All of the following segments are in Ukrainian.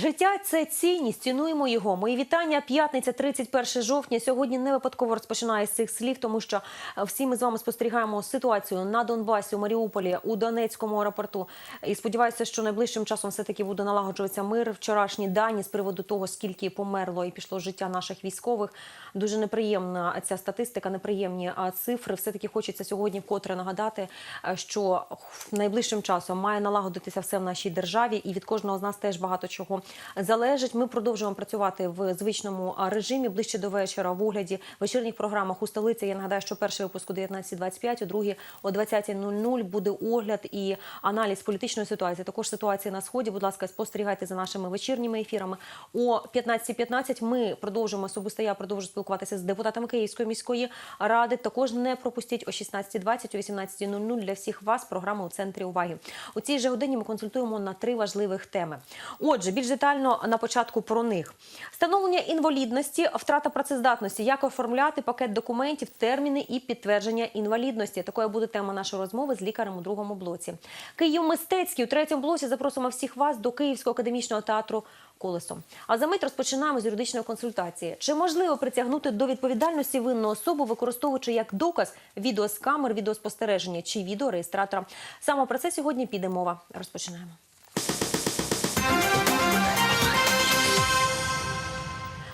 Життя це цінність, цінуємо його. Мої вітання. П'ятниця, 31 жовтня. Сьогодні не випадково розпочинає з цих слів, тому що е, всі ми з вами спостерігаємо ситуацію на Донбасі, у Маріуполі, у Донецькому аеропорту. І сподіваюся, що найближчим часом все таки буде налагоджуватися мир. Вчорашні дані з приводу того, скільки померло і пішло життя наших військових. Дуже неприємна ця статистика, неприємні цифри. Все таки хочеться сьогодні вкотре нагадати, е, що найближчим часом має налагодитися все в нашій державі, і від кожного з нас теж багато чого залежить. Ми продовжуємо працювати в звичному режимі ближче до вечора в огляді вечірніх програмах у столиці. Я нагадаю, що перший випуск о 19.25, у другий о 20.00 буде огляд і аналіз політичної ситуації. Також ситуації на сході. Будь ласка, спостерігайте за нашими вечірніми ефірами. О 15.15 ми продовжуємо особисто. Я продовжу спілкуватися з депутатами Київської міської ради. Також не пропустіть о 16.20, о 18.00 для всіх вас. Програма у центрі уваги. У цій же годині ми консультуємо на три важливих теми. Отже, більш детально на початку про них: встановлення інвалідності, втрата працездатності, як оформляти пакет документів, терміни і підтвердження інвалідності. Такою буде тема нашої розмови з лікарем у другому блоці. Київ мистецький у третьому блоці запросимо всіх вас до Київського академічного театру. Колесо. А за мить розпочинаємо з юридичної консультації. Чи можливо притягнути до відповідальності винну особу, використовуючи як доказ відео з камер, відеоспостереження чи відеореєстратора? Саме про це сьогодні піде мова. Розпочинаємо.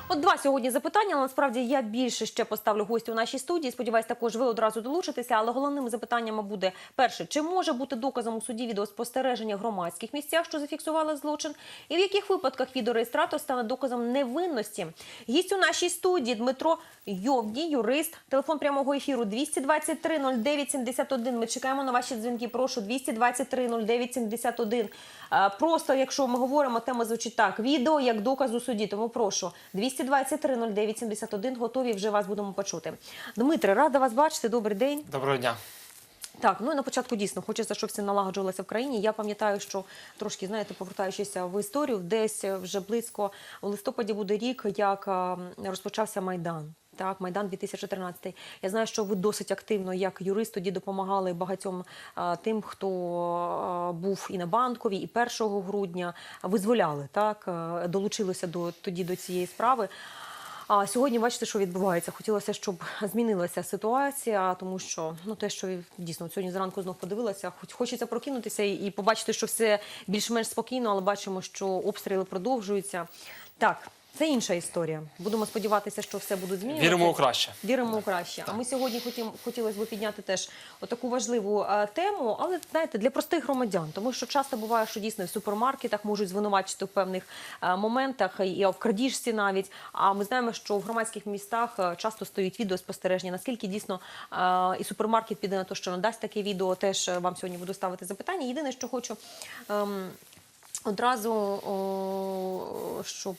От два сьогодні запитання. але Насправді я більше ще поставлю гостю у нашій студії. Сподіваюсь, також ви одразу долучитеся. Але головними запитаннями буде перше: чи може бути доказом у суді відеоспостереження в громадських місцях, що зафіксували злочин, і в яких випадках відеореєстратор стане доказом невинності? Гість у нашій студії Дмитро Йовдій, юрист. Телефон прямого ефіру 223 09 71. Ми чекаємо на ваші дзвінки. Прошу 223 09 71. Е, Просто, якщо ми говоримо, тема звучить так: відео як доказ у суді. Тому прошу 223 09 71. Готові вже вас будемо почути. Дмитре, рада вас бачити. Добрий день. Доброго дня. Так, ну і на початку дійсно хочеться, щоб все налагоджувалося в країні. Я пам'ятаю, що трошки знаєте, повертаючися в історію, десь вже близько у листопаді буде рік, як розпочався майдан. Так, майдан 2013. Я знаю, що ви досить активно, як юрист, тоді допомагали багатьом а, тим, хто а, був і на банковій, і 1 грудня визволяли так, а, долучилися до тоді до цієї справи. А сьогодні бачите, що відбувається. Хотілося, щоб змінилася ситуація, тому що ну те, що дійсно сьогодні зранку знов подивилася, хоч хочеться прокинутися і побачити, що все більш-менш спокійно, але бачимо, що обстріли продовжуються. Так, це інша історія. Будемо сподіватися, що все буде змінюватися. Віримо у краще. Віримо у краще. А ми сьогодні хотім, хотілося б підняти теж таку важливу е, тему, але знаєте, для простих громадян, тому що часто буває, що дійсно в супермаркетах можуть звинувачити в певних е, моментах і в крадіжці навіть. А ми знаємо, що в громадських містах е, часто стоїть відеоспостереження. Наскільки дійсно е, і супермаркет піде на те, що надасть таке відео, теж е, вам сьогодні буду ставити запитання. Єдине, що хочу. ем, Одразу, щоб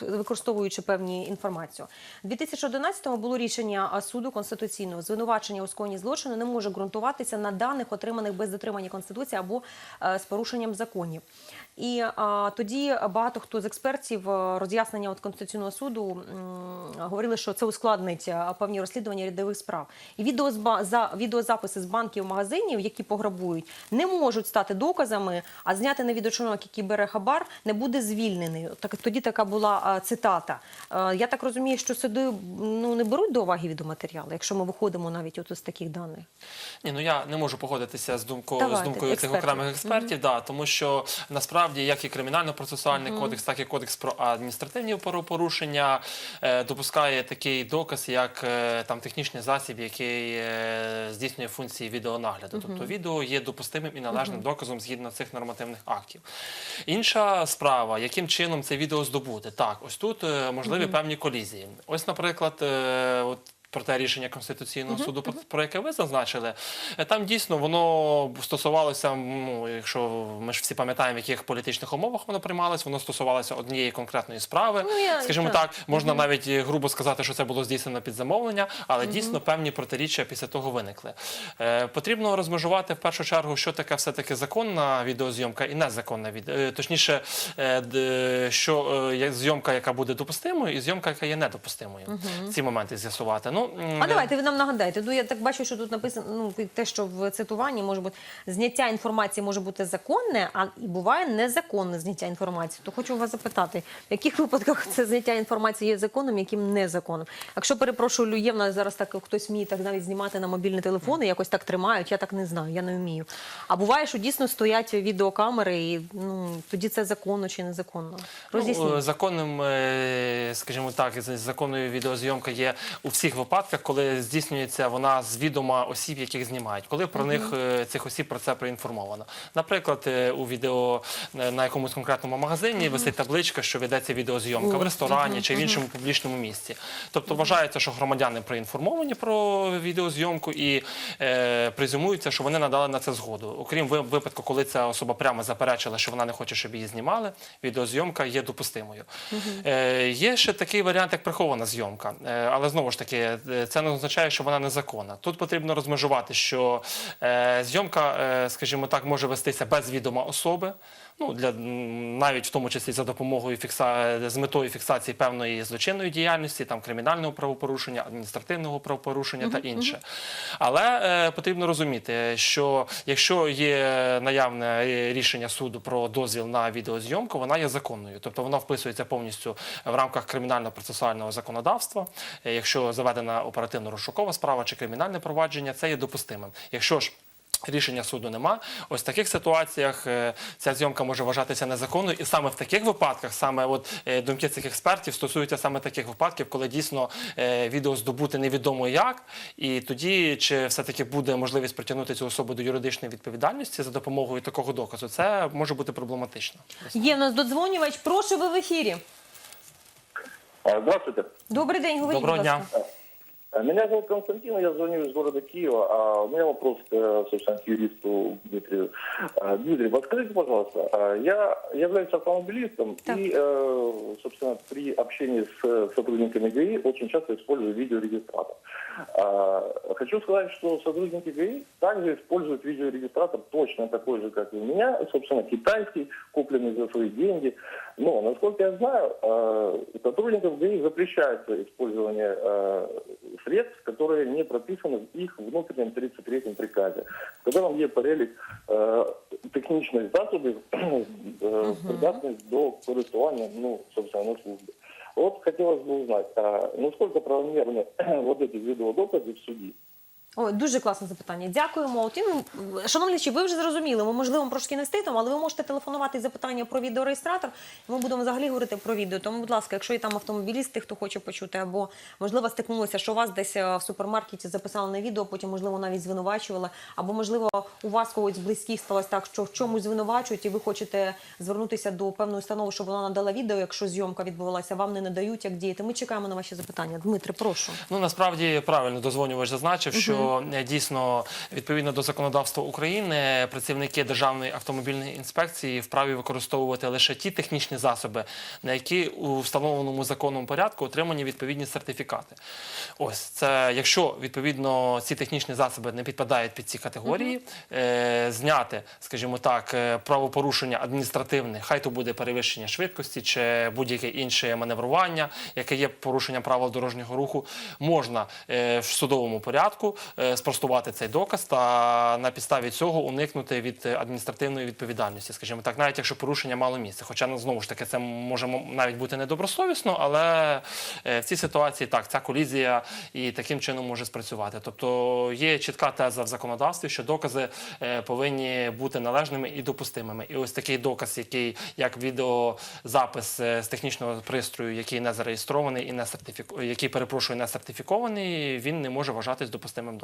використовуючи певні інформацію, у 2011-му було рішення суду конституційного звинувачення у скоєнні злочину не може ґрунтуватися на даних, отриманих без дотримання конституції або е, з порушенням законів. І а, тоді багато хто з експертів е, роз'яснення от конституційного суду м, говорили, що це ускладнить е, певні розслідування рядових справ. І відеозба за відеозаписи з банків магазинів, які пограбують, не можуть стати доказами, а зняти на відеочинок, який бере хабар, не буде звільнений. Так тоді така була а, цитата. Е, я так розумію, що суди ну не беруть до уваги відеоматеріали, якщо ми виходимо навіть от з таких даних. Ні, ну я не можу погодитися з думкою Давайте, з думкою цих експертів. окремих експертів, да, тому що насправді як і кримінально-процесуальний кодекс, так і кодекс про адміністративні правопорушення е, допускає такий доказ, як е, там технічний засіб, який е, здійснює функції відеонагляду. Тобто відео є допустимим і належним доказом згідно цих нормативних актів. Інша справа, яким чином це відео здобути? Так, ось тут можливі певні колізії. Ось, наприклад, от. Про те рішення Конституційного суду, про, про яке ви зазначили, е, там дійсно воно стосувалося, ну, якщо ми ж всі пам'ятаємо, в яких політичних умовах воно приймалось, воно стосувалося однієї конкретної справи. Ну, я- Скажімо так. так, можна навіть е, грубо сказати, що це було здійснено під замовлення, але дійсно певні протиріччя після того виникли. Е, потрібно розмежувати в першу чергу, що таке все-таки законна відеозйомка і незаконна відео. Точніше, е, що е, зйомка, яка буде допустимою, і зйомка, яка є недопустимою. Ці моменти з'ясувати. Ну, Ну, А давайте ви нам нагадайте. Ну я так бачу, що тут написано ну те, що в цитуванні може бути зняття інформації може бути законне, а і буває незаконне зняття інформації. То хочу вас запитати, в яких випадках це зняття інформації є законом, яким незаконним? Якщо перепрошую, Люєвна зараз так хтось вміє так навіть знімати на мобільні телефони, якось так тримають. Я так не знаю, я не вмію. А буває, що дійсно стоять відеокамери, і ну тоді це законно чи незаконно? Роз'ясніть. Ну, законним, е, скажімо так, законною відеозйомка є у всіх випадках, коли здійснюється вона з відома осіб, яких знімають, коли про них е, цих осіб про це проінформовано. Наприклад, е, у відео е, на якомусь конкретному магазині висить табличка, що ведеться відеозйомка в ресторані чи в іншому публічному місці. Тобто вважається, що громадяни проінформовані про відеозйомку і е, презюмується, що вони надали на це згоду. Окрім випадку, коли ця особа прямо заперечила, що вона не хоче, щоб її знімали, відеозйомка є допустимою. Е, є ще такий варіант, як прихована зйомка. Е, але знову ж таки, це не означає, що вона незаконна. Тут потрібно розмежувати, що е, зйомка, е, скажімо так, може вестися без відома особи. Ну, для, навіть в тому числі за допомогою фікса... з метою фіксації певної злочинної діяльності, там кримінального правопорушення, адміністративного правопорушення та інше. Але е, потрібно розуміти, що якщо є наявне е, рішення суду про дозвіл на відеозйомку, вона є законною, тобто вона вписується повністю в рамках кримінально-процесуального законодавства. Е, Якщо заведена оперативно-розшукова справа чи кримінальне провадження, це є допустимим. Якщо ж Рішення суду нема. Ось в таких ситуаціях е, ця зйомка може вважатися незаконною, і саме в таких випадках, саме от е, думки цих експертів стосуються саме таких випадків, коли дійсно е, відео здобути невідомо як, і тоді чи все-таки буде можливість притягнути цю особу до юридичної відповідальності за допомогою такого доказу, це може бути проблематично. Є в нас додзвонювач. Прошу ви в ефірі. Здравствуйте. Добрий день, говоріть, Доброго будь дня. А, Меня зовут Константин, я звоню из города Киева. А у меня вопрос, э, собственно, к юристу Дмитрию. А, Дмитрий, подскажите, пожалуйста, я являюсь автомобилистом Так. и, э, собственно, при общении с э, сотрудниками ГАИ очень часто использую видеорегистратор. Хочу сказать, что сотрудники ГАИ также используют видеорегистратор точно такой же, как и у меня, собственно, китайский, купленный за свои деньги. Но, насколько я знаю, э, сотрудникам ГАИ запрещается использование э, средств, которые не прописаны в их внутреннем 33-м приказе, в котором є перелік е, технічних засобів, е, придатних до користування, ну, собственно, на службі. От хотілося б узнати, а наскільки правомірні вот эти відеодокази в суді? Ой, дуже класне запитання. Дякуємо. От, ну, шановні, чи ви вже зрозуміли, ми можливо трошки не встигнемо, але ви можете телефонувати запитання про відеореєстратор. Ми будемо взагалі говорити про відео. Тому, будь ласка, якщо є там автомобілісти, хто хоче почути, або можливо стикнулося, що вас десь е, в супермаркеті записали на відео, потім можливо навіть звинувачували, або можливо у вас когось з близьких сталося так, що в чомусь звинувачують, і ви хочете звернутися до певної установи, щоб вона надала відео, якщо зйомка відбувалася, вам не надають, як діяти. Ми чекаємо на ваші запитання. Дмитре, прошу. Ну насправді правильно дозвонювач зазначив, що е, дійсно відповідно до законодавства України працівники державної автомобільної інспекції вправі використовувати лише ті технічні засоби, на які у встановленому законом порядку отримані відповідні сертифікати. Ось це якщо відповідно ці технічні засоби не підпадають під ці категорії, е, зняти, скажімо так, е, правопорушення адміністративне, хай то буде перевищення швидкості чи будь-яке інше маневрування, яке є порушенням правил дорожнього руху, можна в судовому порядку спростувати цей доказ та на підставі цього уникнути від е, адміністративної відповідальності, скажімо так, навіть якщо порушення мало місце. Хоча ну, знову ж таки це може навіть бути недобросовісно, але е, в цій ситуації так ця колізія і таким чином може спрацювати. Тобто є чітка теза в законодавстві, що докази е, повинні бути належними і допустимими. І ось такий доказ, який як відеозапис е, з технічного пристрою, який не зареєстрований і не сертифіку, який перепрошую, не сертифікований, він не може вважатись допустимим доказом.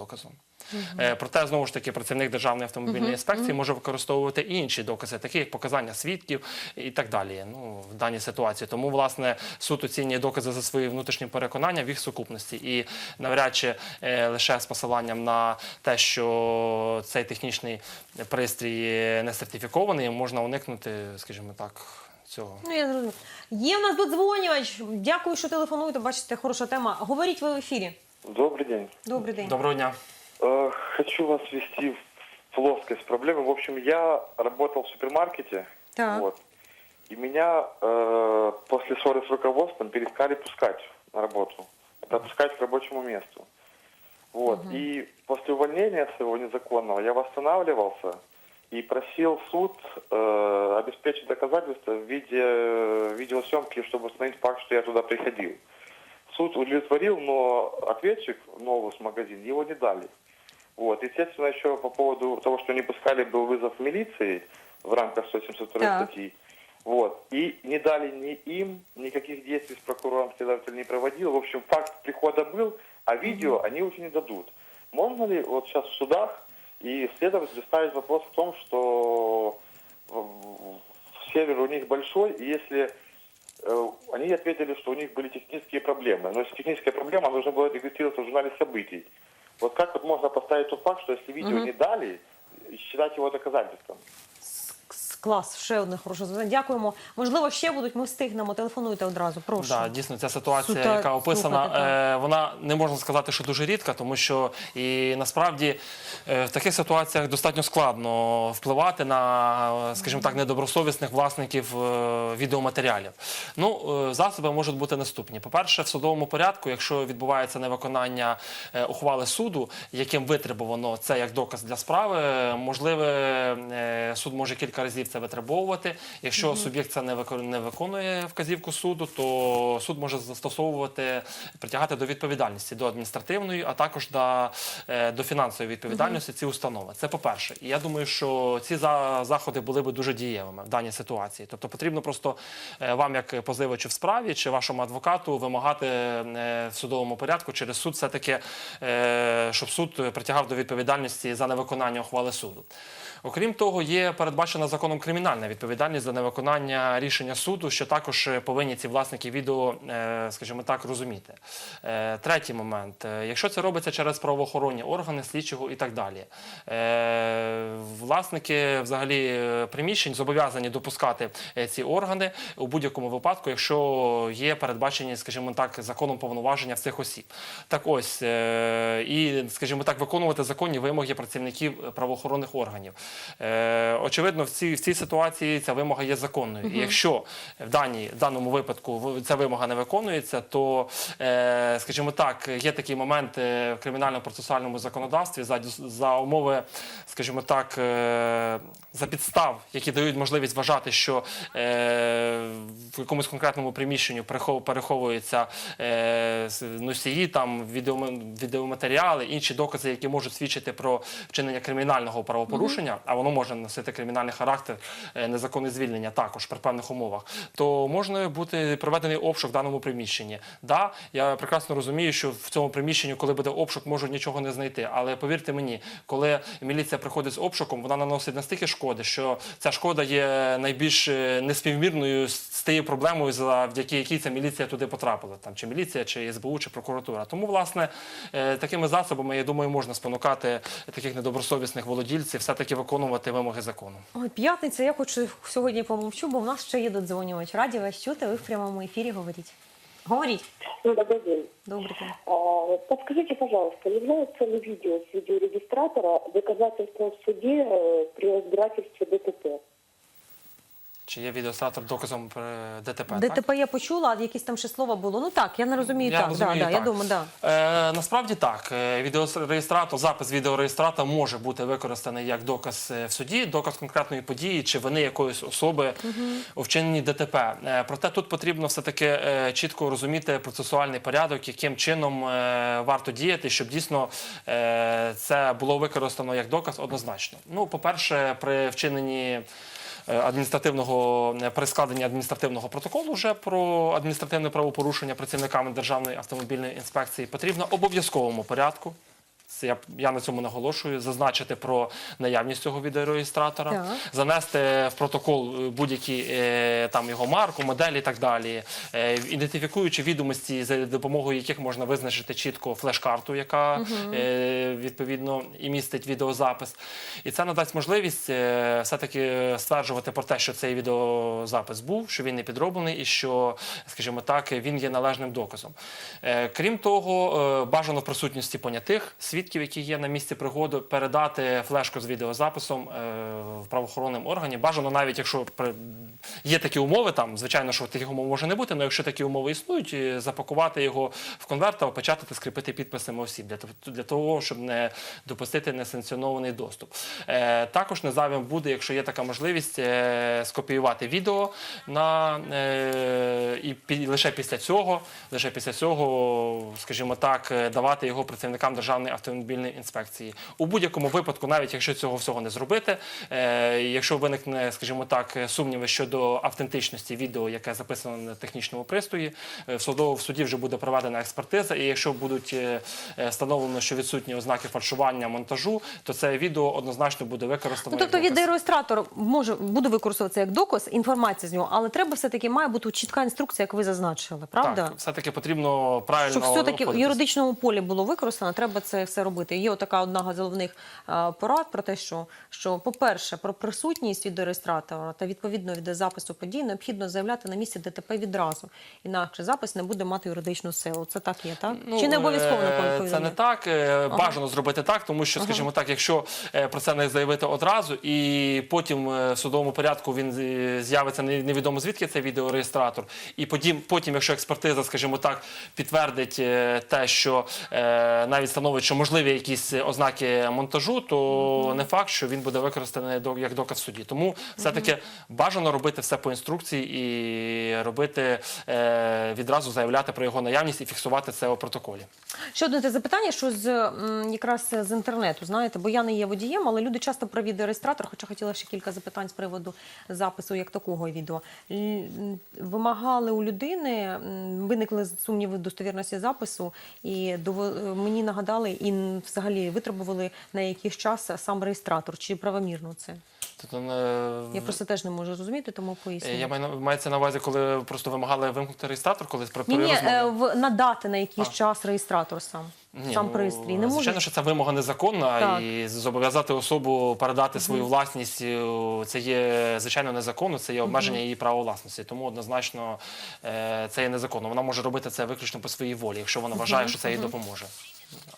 Е, Проте знову ж таки працівник державної автомобільної інспекції може використовувати і інші докази, такі як показання свідків і так далі. Ну в даній ситуації. Тому власне суд оцінює докази за свої внутрішні переконання в їх сукупності, і навряд чи е, лише з посиланням на те, що цей технічний пристрій не сертифікований, можна уникнути, скажімо так, цього. Ну, я зрозумів. Є в нас додзвонювач. Дякую, що телефонуєте. Бачите, хороша тема. Говоріть ви в ефірі. Добрый день. Добрий день. Доброго дня. Э, Хочу вас ввести в плоскость проблемы. В общем, я работал в супермаркете, Так. вот, и меня э, после ссоры с руководством перестали пускать на работу. пропускать к рабочему месту. Вот. И после увольнения своего незаконного я восстанавливался и просил суд э, обеспечить доказательства в виде э, видеосъемки, чтобы установить факт, что я туда приходил. Суд удовлетворил, но ответчик, новый магазин, его не дали. Вот. Естественно, еще по поводу того, что не пускали, был вызов милиции в рамках 172 Так. статьи. Вот. И не дали ни им, никаких действий с прокурором следователь не проводил. В общем, факт прихода был, а видео они уже не дадут. Можно ли вот сейчас в судах и следователю ставить вопрос в том, что сервер у них большой, и если они ответили, что у них были технические проблемы. Но если техническая проблема, нужно было регистрироваться в журнале событий. Вот как вот можно поставить тот факт, что если видео не дали, считать его доказательством? Клас, ще одне хороше запитання. Дякуємо. Можливо, ще будуть. Ми встигнемо. Телефонуйте одразу. Прошу. Да, дійсно, ця ситуація, Сута- яка описана, слухати, е, вона не можна сказати, що дуже рідка, тому що і насправді е, в таких ситуаціях достатньо складно впливати на, е, скажімо так, недобросовісних власників е, відеоматеріалів. Ну, е, засоби можуть бути наступні. По-перше, в судовому порядку, якщо відбувається невиконання е, ухвали суду, яким витребувано це як доказ для справи, можливе, е, суд може кілька разів це витребовувати. Якщо суб'єкт це не вико- не виконує вказівку суду, то суд може застосовувати, притягати до відповідальності до адміністративної, а також до, е, до фінансової відповідальності ці установи. Це по-перше. І я думаю, що ці за- заходи були би дуже дієвими в даній ситуації. Тобто потрібно просто е, вам, як позивачу в справі, чи вашому адвокату, вимагати е, в судовому порядку через суд, все-таки, е, щоб суд притягав до відповідальності за невиконання ухвали суду. Окрім того, є передбачена законом кримінальна відповідальність за невиконання рішення суду, що також е, повинні ці власники відео, е, скажімо так, розуміти. Е, Третій момент: якщо це робиться через правоохоронні органи, слідчого і так далі, власники взагалі е, приміщень зобов'язані допускати е, ці органи у будь-якому випадку, якщо є передбачені, скажімо так, законом повноваження цих осіб. Так ось е, і, скажімо так, виконувати законні вимоги працівників правоохоронних органів. Очевидно, в цій, в цій ситуації ця вимога є законною. І якщо в, даній, в даному випадку ця вимога не виконується, то, скажімо так, є такий момент в кримінально-процесуальному законодавстві за, за умови, скажімо так, за підстав, які дають можливість вважати, що е, в якомусь конкретному приміщенню перехов- переховуються е, носії, там відеома- відеоматеріали, інші докази, які можуть свідчити про вчинення кримінального правопорушення, а воно може носити кримінальний характер, е, незаконне звільнення також при певних умовах, то може бути проведений обшук в даному приміщенні. Да, я прекрасно розумію, що в цьому приміщенні, коли буде обшук, можуть нічого не знайти. Але повірте мені, коли міліція приходить з обшуком, вона наносить настільки шкоди, що ця шкода є найбільш е, неспівмірною з тією проблемою, завдяки якій ця міліція туди потрапила, там чи міліція, чи СБУ, чи прокуратура. Тому, власне, е, такими засобами, я думаю, можна спонукати таких недобросовісних володільців все-таки виконувати вимоги закону. Ой, п'ятниця. Я хочу сьогодні помовчу, бо в нас ще є додзвонювач. Раді вас чути. Ви в прямому ефірі говоріть. Говоріть. Ну, Добрый день. Добрий день. А, Подскажите, пожалуйста, является ли видео с видеорегистратора доказательством в суде э, при разбирательстве ДТП? Чи є відеостратор доказом про ДТП? так? Я почула, а якісь там ще слова було. Ну так, я не розумію. Я так, розумію, да, так. я думаю, да. Е, насправді так. Е, Відеореєстратор, запис відеореєстратора може бути використаний як доказ е, в суді, доказ конкретної події чи вини якоїсь особи у вчиненні ДТП. Е, проте тут потрібно все-таки е, чітко розуміти процесуальний порядок, яким чином е, варто діяти, щоб дійсно е, це було використано як доказ однозначно. Ну, по-перше, при вчиненні е, адміністративного прискладення при адміністративного протоколу вже про адміністративне правопорушення працівниками Державної автомобільної інспекції потрібно обов'язковому порядку. Я, я на цьому наголошую, зазначити про наявність цього відеореєстратора, Так. занести в протокол е, будь-які е, там його марку, моделі і так далі, е, ідентифікуючи відомості, за допомогою яких можна визначити чітко флеш-карту, яка е, відповідно і містить відеозапис. І це надасть можливість все-таки стверджувати про те, що цей відеозапис був, що він не підроблений і що, скажімо так, він є належним доказом. Крім того, бажано в присутності понятих, свідків свідків, які є на місці пригоди, передати флешку з відеозаписом е, в правоохоронним органі. Бажано навіть якщо при- є такі умови, там звичайно, що таких умов може не бути, але якщо такі умови існують, е, запакувати його в конверт та опечатати, скріпити підписами осіб для, для того, щоб не допустити несанкціонований доступ. Е, також незайвим буде, якщо є така можливість, скопіювати відео на і лише після цього, лише після цього, скажімо так, давати його працівникам державної автомобільної інспекції. У будь-якому випадку, навіть якщо цього всього не зробити, е, якщо виникне, скажімо так, сумніви щодо автентичності відео, яке записано на технічному пристрої, е, в суду в суді вже буде проведена експертиза. І якщо будуть е, встановлено, що відсутні ознаки фальшування монтажу, то це відео однозначно буде використано. Ну, тобто відеореєстратор може буде використовуватися як доказ, інформація з нього, але треба все-таки має бути чітка інструкція, як ви зазначили, правда? Так, все-таки потрібно правильно Щоб все-таки в юридичному полі було використано, треба це все робити. Є така одна з головних е, порад про те, що, що по-перше, про присутність відеореєстратора та відповідно відеозапису подій необхідно заявляти на місці ДТП відразу. Інакше запис не буде мати юридичну силу. Це так є, так? Чи не обов'язково на е, повідомлення? Це не так. Е, Бажано зробити так, тому що, скажімо так, якщо про це не заявити одразу, і потім в судовому порядку він з'явиться невідомо звідки цей відеореєстратор, і потім, потім, якщо експертиза, скажімо так, підтвердить те, що навіть становить, що можливі якісь ознаки монтажу, то не факт, що він буде використаний до- як доказ в суді. Тому все-таки бажано робити все по інструкції і робити е, відразу заявляти про його наявність і фіксувати це у протоколі. Ще одне те запитання, що з якраз з інтернету, знаєте, бо я не є водієм, але люди часто про відеореєстратор, хоча хотіла ще кілька запитань з приводу запису як такого відео. Вимагали у людини, виникли сумніви в достовірності запису, і дово- мені нагадали і взагалі витребували на якийсь час сам реєстратор. Чи правомірно це? Тобто, е, Я просто теж не можу зрозуміти, тому поясню. Я маю мається на увазі, коли просто вимагали вимкнути реєстратор, коли при, Ні, ні, е, в надати на якийсь А. час реєстратор сам. Ні, сам ну, пристрій. Не може Звичайно, що це вимога незаконна, Так. і зобов'язати особу передати свою власність е, це є звичайно незаконно, це є обмеження її права власності. Тому однозначно е, це є незаконно. Вона може робити це виключно по своїй волі, якщо вона вважає, що це їй допоможе.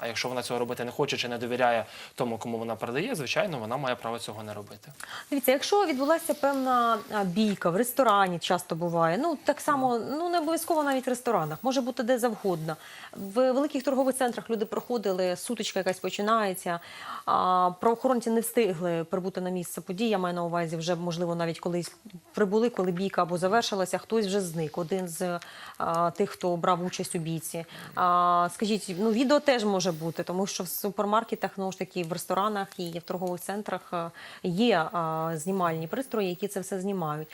А якщо вона цього робити не хоче чи не довіряє тому, кому вона передає, звичайно, вона має право цього не робити. Дивіться, якщо відбулася певна бійка в ресторані, часто буває. Ну так само, ну не обов'язково навіть в ресторанах, може бути де завгодно. В великих торгових центрах люди проходили, сутичка якась починається. А правоохоронці не встигли прибути на місце події. Я маю на увазі, вже можливо навіть колись прибули, коли бійка або завершилася, хтось вже зник. Один з а, тих, хто брав участь у бійці. А, скажіть, ну відео теж може бути, тому що в супермаркетах, ну ж таки, в ресторанах і в торгових центрах е, є знімальні пристрої, які це все знімають.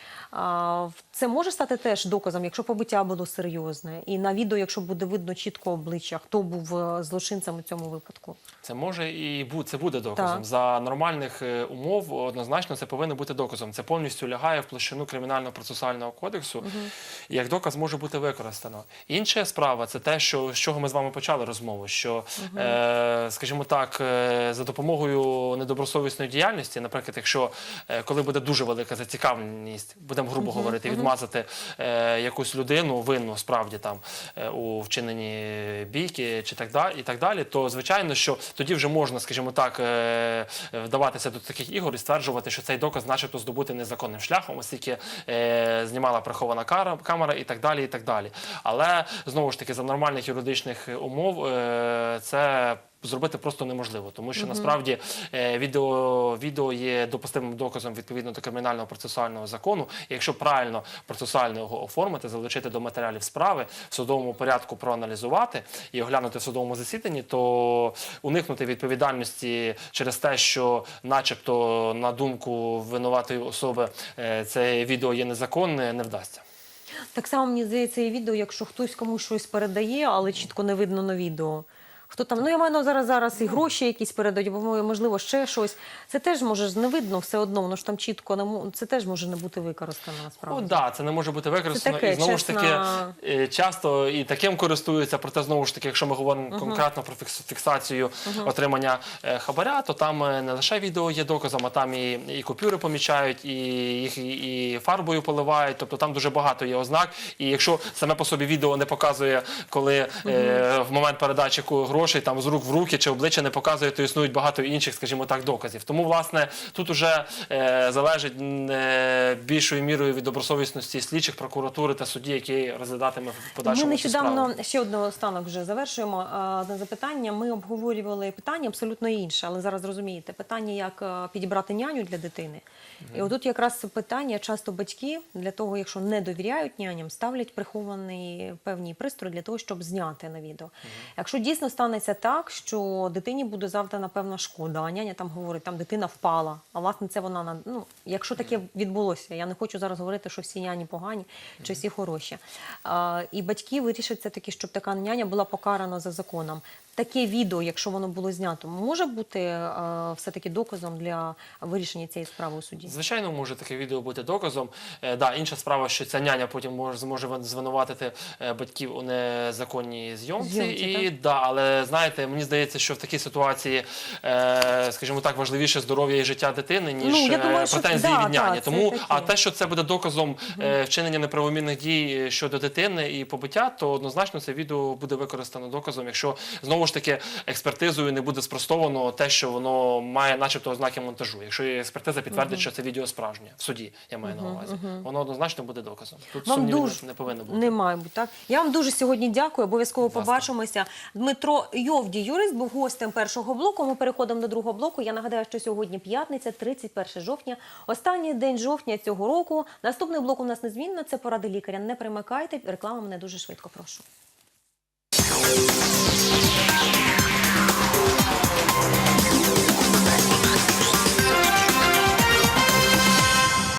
Це може стати теж доказом, якщо побиття було серйозне, і на відео, якщо буде видно чітко обличчя, хто був е, злочинцем у цьому випадку. Це може і бу- це буде доказом. Так. За нормальних е, умов однозначно це повинно бути доказом. Це повністю лягає в площину кримінального процесуального кодексу. І як доказ може бути використано. Інша справа це те, що з чого ми з вами почали розмову. Що, е, скажімо так, е, за допомогою недобросовісної діяльності, наприклад, якщо е, коли буде дуже велика зацікавленість, будемо грубо говорити, відмазати е, якусь людину винну справді там у вчиненні бійки чи так далі, і так далі, то звичайно, що тоді вже можна, скажімо так, е, вдаватися до таких ігор і стверджувати, що цей доказ, начебто, здобути незаконним шляхом, оскільки е, знімала прихована кара- камера і так далі, і так далі. Але знову ж таки, за нормальних юридичних умов е, це. Зробити просто неможливо, тому що насправді е, відео, відео є допустимим доказом відповідно до кримінального процесуального закону. І якщо правильно процесуально його оформити, залучити до матеріалів справи, в судовому порядку проаналізувати і оглянути в судовому засіданні, то уникнути відповідальності через те, що, начебто, на думку винуватої особи, е, це відео є незаконне, не вдасться. Так само мені здається, і відео, якщо хтось комусь щось передає, але чітко не видно на відео. Хто там, ну я маю зараз зараз і гроші якісь передають, або можливо ще щось. Це теж може не видно все одно, воно ж там чітко не це теж може не бути використано Ну насправді. да, це не може бути використано. таке, і знову ж таки, е, часто і таким користуються. Проте знову ж таки, якщо ми говоримо конкретно про фікс- фіксацію отримання е, хабаря, то там е, не лише відео є доказом, а там і, і купюри помічають, і їх і, і фарбою поливають. Тобто там дуже багато є ознак. І якщо саме по собі відео не показує, коли е, в момент передачі ку- грошей там з рук в руки чи обличчя не показує, то існують багато інших, скажімо так, доказів. Тому, власне, тут уже е, залежить е, більшою мірою від добросовісності слідчих прокуратури та судді, який розглядатиме в подальшому Ми нещодавно ще одне останок вже завершуємо а, одне запитання. Ми обговорювали питання абсолютно інше, але зараз розумієте питання, як е, підібрати няню для дитини. І отут якраз питання часто батьки для того, якщо не довіряють няням, ставлять прихований певний пристрій для того, щоб зняти на відео. Якщо дійсно станеться так, що дитині буде завдана певна шкода, а няня там говорить, там дитина впала. А власне це вона на ну, якщо таке відбулося, я не хочу зараз говорити, що всі няні погані чи всі хороші. А, і батьки вирішать це таки, щоб така няня була покарана за законом. Таке відео, якщо воно було знято, може бути е, все-таки доказом для вирішення цієї справи у суді. Звичайно, може таке відео бути доказом. Е, да, інша справа, що ця няня потім може зможе звинуватити е, батьків у незаконній зйомці. Зйомці, і да, але знаєте, мені здається, що в такій ситуації, е, скажімо так, важливіше здоров'я і життя дитини, ніж Ну, я думаю, що- претензії від няні. Тому а те, що це буде доказом е, вчинення неправомірних дій щодо дитини і побиття, то однозначно це відео буде використано доказом, якщо знову ж таки експертизою не буде спростовано те, що воно має, начебто, ознаки монтажу. Якщо експертиза підтвердить, що це відео справжнє в суді, я маю на увазі, воно однозначно буде доказом. Тут Вам дуже не повинно бути. Не має бути так. Я вам дуже сьогодні дякую. Обов'язково побачимося. Дмитро Йовді, юрист, був гостем першого блоку. Ми переходимо до другого блоку. Я нагадаю, що сьогодні п'ятниця, 31 жовтня, останній день жовтня цього року. Наступний блок у нас незмінно. Це поради лікаря. Не примикайте. Реклама мене дуже швидко. Прошу.